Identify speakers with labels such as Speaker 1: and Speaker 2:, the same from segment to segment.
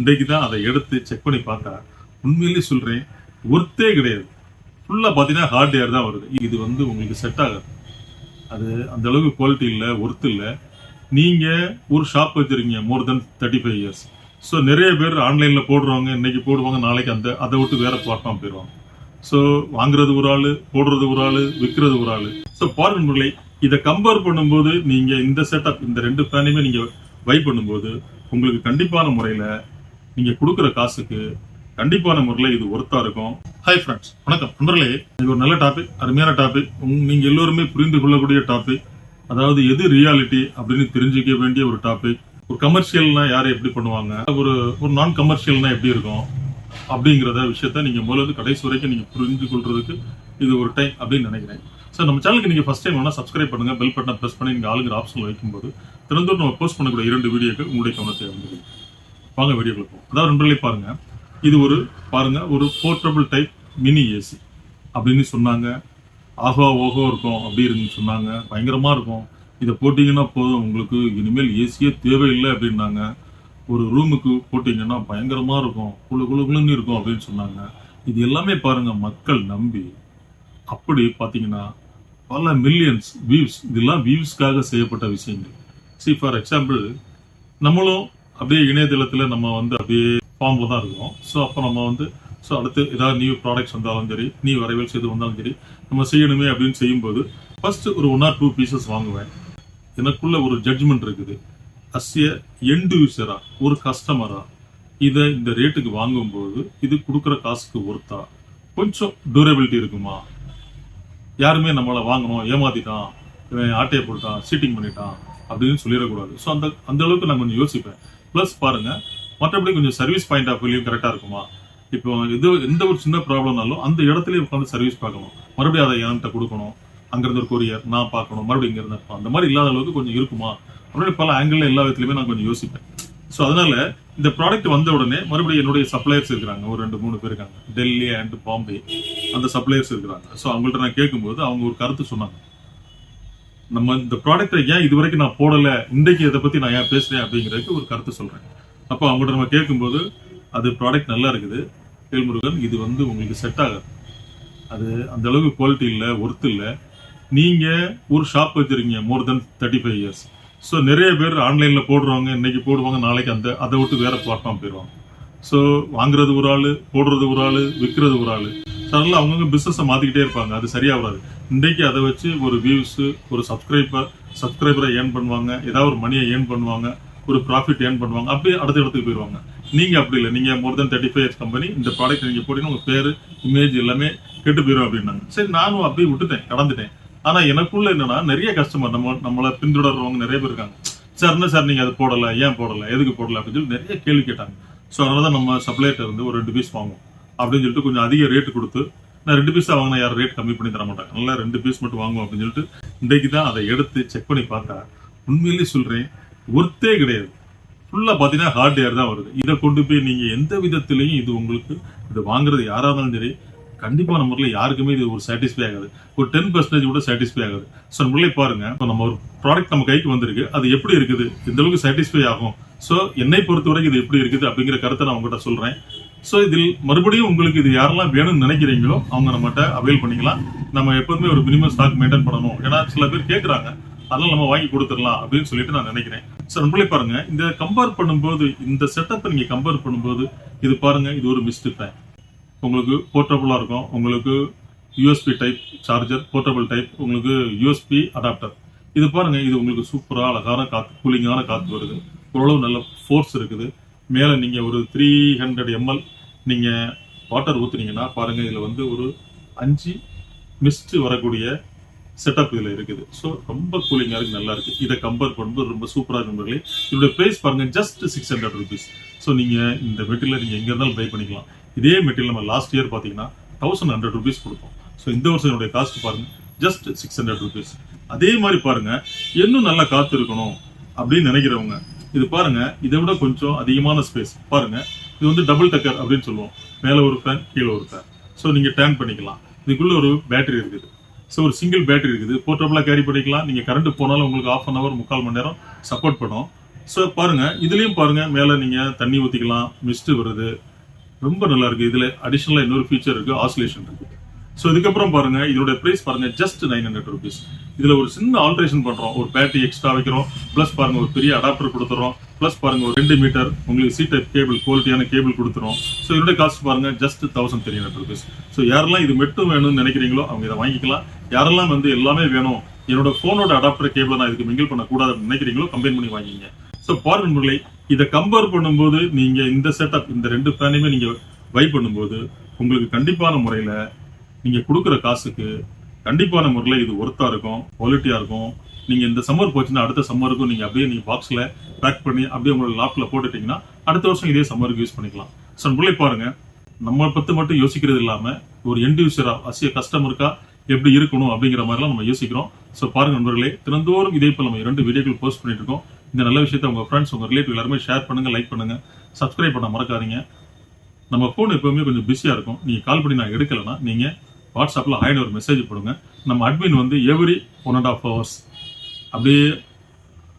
Speaker 1: இன்றைக்கு தான் அதை எடுத்து செக் பண்ணி பார்த்தா உண்மையிலேயே சொல்கிறேன் ஒர்த்தே கிடையாது. ஃபுல்லாக பார்த்தீங்கன்னா ஹார்ட்வேர் தான் வருது. இது வந்து உங்களுக்கு செட் ஆகாது. அது அந்த அளவுக்கு குவாலிட்டி இல்லை ஒர்த் இல்லை. நீங்கள் ஒரு ஷாப் வச்சிருக்கீங்க more then thirty five years so நிறைய பேர் ஆன்லைனில் போடுறவங்க இன்னைக்கு போடுவாங்க நாளைக்கு அந்த அதை விட்டு வேற பிளாட்ஃபார்ம் போயிடுவாங்க. ஸோ வாங்குறது ஒரு ஆள் போடுறது ஒரு ஆள் விற்கிறது ஒரு ஆள். ஸோ பாருங்க இதை கம்பேர் பண்ணும்போது நீங்கள் இந்த செட்டப் இந்த ரெண்டு ஃபேனையுமே நீங்கள் பை பண்ணும்போது உங்களுக்கு கண்டிப்பான முறையில் நீங்க கொடுக்குற காசுக்கு கண்டிப்பான முறையில் இது ஒர்த்தா இருக்கும். ஹாய் ஃப்ரெண்ட்ஸ் வணக்கம். நண்பர்களே இது ஒரு நல்ல டாபிக் அருமையான டாபிக் நீங்க எல்லோருமே புரிந்து கொள்ளக்கூடிய டாபிக் அதாவது எது ரியாலிட்டி அப்படின்னு தெரிஞ்சுக்க வேண்டிய ஒரு டாபிக் ஒரு கமர்ஷியல்னா யார் எப்படி பண்ணுவாங்க? ஒரு ஒரு நான் கமர்ஷியல்னா எப்படி இருக்கும்? அப்படிங்கிறத விஷயத்த நீங்க முதல்ல கடைசி வரைக்கும் நீங்க புரிந்து கொள்றதுக்கு இது ஒரு டைம் அப்படின்னு நினைக்கிறேன். சார் நம்ம சேனலுக்கு நீங்க ஃபர்ஸ்ட் டைம் வேணா சப்ஸ்கிரைப் பண்ணுங்க. பெல் பட்டனை ப்ரெஸ் பண்ணி நீங்க ஆளுங்கிற ஆப்ஷன் வைக்கும்போது திறந்தோடு நம்ம போஸ்ட் பண்ணக்கூடிய இரண்டு வீடியோக்கு உங்களுடைய கவனத்தை வந்து வாங்க வீடியோக்குள்ள போகும் அதாவது நண்பர்களே பாருங்க. இது ஒரு பாருங்க ஒரு போர்ட்டபிள் டைப் மினி ஏசி அப்படின்னு சொன்னாங்க. ஆகோ ஓகோ இருக்கும் அப்படி இருக்குன்னு சொன்னாங்க. பயங்கரமாக இருக்கும். இதை போட்டிங்கன்னா போதும். உங்களுக்கு இனிமேல் ஏசியே தேவையில்லை அப்படின்னாங்க. ஒரு ரூமுக்கு போட்டிங்கன்னா பயங்கரமாக இருக்கும். குளு குளு குழுன்னு இருக்கும் அப்படின்னு சொன்னாங்க. இது எல்லாமே பாருங்க மக்கள் நம்பி. அப்படி பார்த்தீங்கன்னா பல மில்லியன்ஸ் வியூஸ் இதெல்லாம் வியூஸ்க்காக செய்யப்பட்ட விஷயங்கள். சி ஃபார் எக்ஸாம்பிள் நம்மளும் அப்படியே இணையதளத்துல நம்ம வந்து அப்படியே ஃபார்மில் தான் இருக்கோம் ஸோ அப்போ நம்ம வந்து ஸோ அடுத்து ஏதாவது நியூ ப்ராடக்ட்ஸ் வந்தாலும் சரி நீ வரைவல் செய்து வந்தாலும் சரி நம்ம செய்யணுமே அப்படின்னு செய்யும்போது ஃபர்ஸ்ட் ஒரு ஒன் ஆர் டூ பீசஸ் வாங்குவேன். எனக்குள்ள ஒரு ஜட்ஜ்மெண்ட் இருக்குது. அஸ்ய எண்ட் யூசரா ஒரு கஸ்டமரா இதை இந்த ரேட்டுக்கு வாங்கும்போது இது கொடுக்குற காசுக்கு ஒர்த்தா கொஞ்சம் டூரபிலிட்டி இருக்குமா? யாருமே நம்மளை வாங்கணும் ஏமாத்திட்டான் இவன் ஆட்டையை போட்டான் சீட்டிங் பண்ணிட்டான் அப்படின்னு சொல்லிடக்கூடாது. ஸோ அந்த அந்த அளவுக்கு நான் கொஞ்சம் யோசிப்பேன். ப்ளஸ் பாருங்க மற்றபடி கொஞ்சம் சர்வீஸ் பாயிண்ட் ஆஃப் வியூலையும் கரெக்டாக இருக்குமா? இப்போ இது எந்த ஒரு சின்ன ப்ராப்ளம்னாலும் அந்த இடத்துலயே உட்காந்து சர்வீஸ் பார்க்கணும். மறுபடியும் அதை என்கிட்ட கொடுக்கணும். அங்கிருந்து ஒரு கொரியர் நான் பார்க்கணும். மறுபடியும் இங்கே இருந்து அந்த மாதிரி இல்லாத அளவுக்கு கொஞ்சம் இருக்குமா? அப்படின்னு பல ஆங்கிள் எல்லா விதத்துலையுமே நான் கொஞ்சம் யோசிப்பேன். ஸோ அதனால இந்த ப்ராடக்ட் வந்த உடனே மறுபடியும் என்னுடைய சப்ளையர்ஸ் இருக்கிறாங்க. ஒரு ரெண்டு மூணு பேர் இருக்காங்க. டெல்லி அண்ட் பாம்பே அந்த சப்ளையர்ஸ் இருக்கிறாங்க. ஸோ அவங்கள்ட்ட நான் கேட்கும்போது அவங்க ஒரு கருத்து சொன்னாங்க. நம்ம இந்த ப்ராடக்ட்டை ஏன் இது வரைக்கும் நான் போடலை? இன்றைக்கு இதை பற்றி நான் ஏன் பேசுகிறேன் அப்படிங்கிறதுக்கு ஒரு கருத்து சொல்கிறேன் அப்போ அவங்கள்ட்ட நம்ம கேட்கும்போது அது ப்ராடக்ட் நல்லா இருக்குது. கேள்முருகன் இது வந்து உங்களுக்கு செட் ஆகாது. அது அந்த அளவுக்கு குவாலிட்டி இல்லை ஒர்த் இல்லை. நீங்கள் ஒரு ஷாப் வச்சுருக்கீங்க more then thirty five years so நிறைய பேர் ஆன்லைனில் போடுறவங்க இன்றைக்கி போடுவாங்க நாளைக்கு அந்த அதை விட்டு வேறு பிளாட்ஃபார்ம் போயிடுவாங்க. ஸோ வாங்குறது ஒரு ஆள் போடுறது ஒரு ஆள் விற்கிறது ஒரு ஆள். அதனால அவங்கவுங்க பிஸ்னஸை மாற்றிக்கிட்டே இருப்பாங்க. அது சரியாகாது இன்றைக்கு அதை வச்சு ஒரு வியூஸு ஒரு சப்ஸ்கிரைபர் சப்ஸ்கிரைபரை ஏர்ன் பண்ணுவாங்க. ஏதாவது ஒரு மணியை ஏர்ன் பண்ணுவாங்க. ஒரு ப்ராஃபிட் ஏர்ன் பண்ணுவாங்க. அப்படியே அடுத்த இடத்துக்கு போயிடுவாங்க நீங்க அப்படி இல்லை. நீங்கள் more then thirty five years company இந்த ப்ராடக்ட் நீங்கள் போட்டீங்கன்னா உங்கள் பேர் இமேஜ் எல்லாமே கெட்டு போயிடும் அப்படின்னாங்க. சரி நானும் அப்படியே விட்டுட்டேன். கடந்துட்டேன். ஆனால் எனக்குள்ள என்னன்னா நிறைய கஸ்டமர் நம்ம நம்மளை பின்தொடர்றவங்க நிறைய பேர் இருக்காங்க. சார் என்ன சார் நீங்க அது போடலை? ஏன் போடலை? எதுக்கு போடலை? அப்படின்னு சொல்லி நிறைய கேள்வி கேட்டாங்க. ஸோ அதனாலதான் நம்ம சப்ளைட்டர் வந்து ஒரு ரெண்டு பீஸ் வாங்குவோம். அப்படின்னு சொல்லிட்டு கொஞ்சம் அதிக ரேட் கொடுத்து நான் ரெண்டு பீஸ் வாங்கினா யாரும் ரேட் கம்மி பண்ணி தர மாட்டாங்க. நல்லா ரெண்டு பீஸ் மட்டும் வாங்குவோம் அப்படின்னு சொல்லிட்டு இன்றைக்கு தான் அதை எடுத்து செக் பண்ணி பார்த்தா உண்மையிலேயே சொல்றேன் ஒர்த்தே கிடையாது. ஃபுல்லா பாத்தீங்கன்னா ஹார்ட்வேர் தான் வருது. இதை கொண்டு போய் நீங்க எந்த விதத்துலையும் இது உங்களுக்கு இது வாங்குறது யாராக இருந்தாலும் சரி கண்டிப்பா நம்ம யாருக்குமே இது ஒரு சாட்டிஸ்ஃபை ஆகாது. ஒரு டென் பர்சன்டேஜ் கூட சாட்டிஸ்ஃபை ஆகாது. ஸோ நம்மளே பாருங்க இப்போ நம்ம ஒரு ப்ராடக்ட் நம்ம கைக்கு வந்திருக்கு அது எப்படி இருக்குது? இந்த அளவுக்கு சாட்டிஸ்ஃபை ஆகும்? ஸோ என்னை பொறுத்த வரைக்கும் இது எப்படி இருக்குது அப்படிங்கிற கருத்தை நான் உங்ககிட்ட சொல்றேன். ஸோ இதில் மறுபடியும் உங்களுக்கு இது யாரெல்லாம் வேணும்னு நினைக்கிறீங்களோ அவங்க நம்மகிட்ட அவைல் பண்ணிக்கலாம். நம்ம எப்போதுமே ஒரு மினிமம் ஸ்டாக் மெயின்டைன் பண்ணணும். ஏன்னா சில பேர் கேட்குறாங்க அதெல்லாம் நம்ம வாங்கி கொடுத்துடலாம் அப்படின்னு சொல்லிட்டு நான் நினைக்கிறேன். சார் நம்மளே பாருங்க. இந்த கம்பேர் பண்ணும்போது இந்த செட்டப்பை நீங்கள் கம்பேர் பண்ணும்போது இது பாருங்க இது ஒரு மிஸ்டு உங்களுக்கு போர்ட்டபுளாக இருக்கும். உங்களுக்கு USB type charger portable type உங்களுக்கு யூஎஸ்பி அடாப்டர் இது பாருங்க இது உங்களுக்கு சூப்பரா அழகான காத்து கூலிங்கான காற்று வருது. ஓரளவு நல்ல ஃபோர்ஸ் இருக்குது. மேலே நீங்க ஒரு த்ரீ ஹண்ட்ரட் எம்எல் நீங்கள் வாட்டர் ஊற்றுனீங்கன்னா பாருங்கள் இதில் வந்து ஒரு அஞ்சு மிஸ்ட் வரக்கூடிய செட்டப் இதில் இருக்குது. ஸோ ரொம்ப கூலிங்காக இருக்குது நல்லா இருக்குது இதை கம்பேர் பண்ணும்போது ரொம்ப சூப்பராக இருக்கு நண்பர்களே. இதோட பாருங்கள் just six hundred rupees so நீங்கள் இந்த மெட்டீரியல் நீங்கள் எங்கே இருந்தாலும் பை பண்ணிக்கலாம். இதே மெட்டீரியல் நம்ம லாஸ்ட் இயர் பார்த்தீங்கன்னா தௌசண்ட் ஹண்ட்ரட் ருபீஸ் கொடுப்போம் ஸோ இந்த வருஷம் என்னுடைய காஸ்ட் பாருங்கள் ஜஸ்ட் சிக்ஸ் ஹண்ட்ரட் ருபீஸ் அதே மாதிரி பாருங்கள் இன்னும் நல்லா காற்று இருக்கணும் அப்படின்னு நினைக்கிறவங்க இது பாருங்க இதை விட கொஞ்சம் அதிகமான ஸ்பேஸ் பாருங்கள் இது வந்து டபுள் டக்கர் அப்படின்னு சொல்லுவோம். மேலே ஒரு ஃபேன் கீழே ஒரு ஃபேன் ஸோ நீங்கள் டேன் பண்ணிக்கலாம். இதுக்குள்ளே ஒரு பேட்டரி இருக்குது. ஸோ ஒரு சிங்கிள் பேட்டரி இருக்குது. போர்ட்டபுளாக கேரி பண்ணிக்கலாம். நீங்கள் கரண்ட் போனாலும் உங்களுக்கு ஆஃப் அன் அவர் முக்கால் மணி நேரம் சப்போர்ட் பண்ணும். ஸோ பாருங்கள் இதுலேயும் பாருங்கள் மேலே நீங்கள் தண்ணி ஊற்றிக்கலாம் மிஸ்ட்டு வருது. ரொம்ப நல்லா இதில் அடிஷ்னலாக இன்னொரு ஃபீச்சர் இருக்குது ஆசிலேஷன் இருக்குது ஸோ இதுக்கப்புறம் பாருங்க இதோட ப்ரைஸ் பாருங்க ஜஸ்ட் நைன் ஹண்ட்ரட் ருபீஸ் இதுல ஒரு சின்ன ஆல்ட்ரேஷன் பண்றோம். ஒரு பேட்டரி எக்ஸ்ட்ரா வைக்கிறோம். பிளஸ் பாருங்க ஒரு பெரிய அடாப்டர் கொடுத்துறோம். பிளஸ் பாருங்க ஒரு ரெண்டு மீட்டர் உங்களுக்கு சி டைப் கேபிள் குவாலிட்டியான கேபிள் கொடுத்துரும் ஸோ இதோட காஸ்ட் பாருங்க just thousand three hundred rupees so யாரெல்லாம் இது மட்டும் வேணும்னு நினைக்கிறீங்களோ அவங்க இதை வாங்கிக்கலாம். யாரெல்லாம் வந்து எல்லாமே வேணும் என்னோட போனோட அடாப்டர் கேபிளை நான் இதுக்கு மிங்கிள் பண்ணக்கூடாதுன்னு நினைக்கிறீங்களோ கம்பைன் பண்ணி வாங்கிங்க. ஸோ பாருங்க நண்பர்களே இதை கம்பேர் பண்ணும்போது நீங்க இந்த செட்டப் இந்த ரெண்டு ஃபேனையுமே நீங்க வை பண்ணும்போது உங்களுக்கு கண்டிப்பான முறையில் நீங்கள் கொடுக்குற காசுக்கு கண்டிப்பான முறையில் இது ஒர்த்தாக இருக்கும் குவாலிட்டியாக இருக்கும். நீங்கள் இந்த சம்மர் போச்சுன்னா அடுத்த சம்மருக்கும் நீங்கள் அப்படியே நீங்கள் பாக்ஸில் பேக் பண்ணி அப்படியே உங்களோட லாக்கில் போட்டுட்டீங்கன்னா அடுத்த வருஷம் இதே சம்மருக்கு யூஸ் பண்ணிக்கலாம். ஸோ நண்பர்களே பாருங்க. நம்ம பற்றி மட்டும் யோசிக்கிறது இல்லாமல் ஒரு எண்ட் அசிய கஸ்டமருக்காக எப்படி இருக்கணும் அப்படிங்கிற மாதிரிலாம் நம்ம யோசிக்கிறோம். ஸோ பாருங்க நண்பர்களே தினந்தோறும் இதே போல் நம்ம இரண்டு வீடியோக்கள் போஸ்ட் பண்ணிட்டு இருக்கோம். இந்த நல்ல விஷயத்தை உங்கள் ஃப்ரெண்ட்ஸ் உங்கள் ரிலேட்டிவ் எல்லாருமே ஷேர் பண்ணுங்கள் லைக் பண்ணுங்கள் சப்ஸ்கிரைப் பண்ண மறக்காதீங்க. நம்ம ஃபோன் எப்போவுமே கொஞ்சம் பிஸியாக இருக்கும். நீங்கள் கால் பண்ணி நான் எடுக்கலைன்னா நீங்கள் வாட்ஸ்அப்பில் ஹாய்னு ஒரு மெசேஜ் போடுங்க. நம்ம அட்மின் வந்து every one and half hours அப்படியே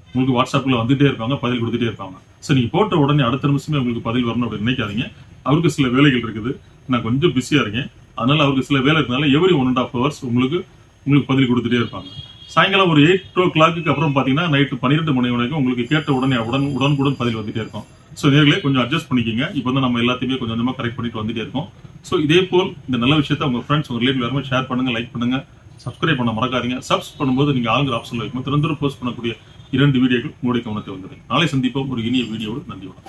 Speaker 1: உங்களுக்கு வாட்ஸ்அப்பில் வந்துகிட்டே இருப்பாங்க பதில் கொடுத்துட்டே இருப்பாங்க ஸோ நீங்கள் போட்ட உடனே அடுத்த நிமிஷமே உங்களுக்கு பதில் வரணும் அப்படின்னு நினைக்காதீங்க. அவருக்கு சில வேலைகள் இருக்குது. நான் கொஞ்சம் பிஸியாக இருக்கேன். அதனால் அவருக்கு சில வேலை இருக்கனால every one and half hours உங்களுக்கு உங்களுக்கு பதில் கொடுத்துட்டே இருப்பாங்க. சாயங்காலம் ஒரு எயிட் ஓ கிளாக்கு அப்புறம் பார்த்தீங்கன்னா நைட்டு பன்னிரெண்டு மணி வரைக்கும் உங்களுக்கு கேட்ட உடனே உடன் உடனுக்குடன் பதில் வந்துகிட்டே இருக்கும். ஸோ நேர்களே கொஞ்சம் அட்ஜஸ்ட் பண்ணிக்கிங்க. இப்போ வந்து நம்ம எல்லாத்தையுமே கொஞ்சம் கொஞ்சமாக கரெக்ட் பண்ணிட்டு வந்துகிட்டே இருக்கோம். ஸோ இதே போல் இந்த நல்ல விஷயத்தை உங்க ஃப்ரெண்ட்ஸ் உங்கள் ரிலேட்டிவ் எல்லாருமே ஷேர் பண்ணுங்க லைக் பண்ணுங்க சப்ஸ்கிரைப் பண்ண மறக்காதீங்க. சப்ஸ் பண்ணும்போது நீங்க ஆளுங்கிற ஆப்ஷன் வைக்கும் திறந்துரும் போஸ்ட் பண்ணக்கூடிய இரண்டு வீடியோக்கள் உங்களுடைய கவனத்தை வந்துடுங்க நாளை சந்திப்போம். ஒரு இனிய வீடியோவோடு நன்றி வணக்கம்.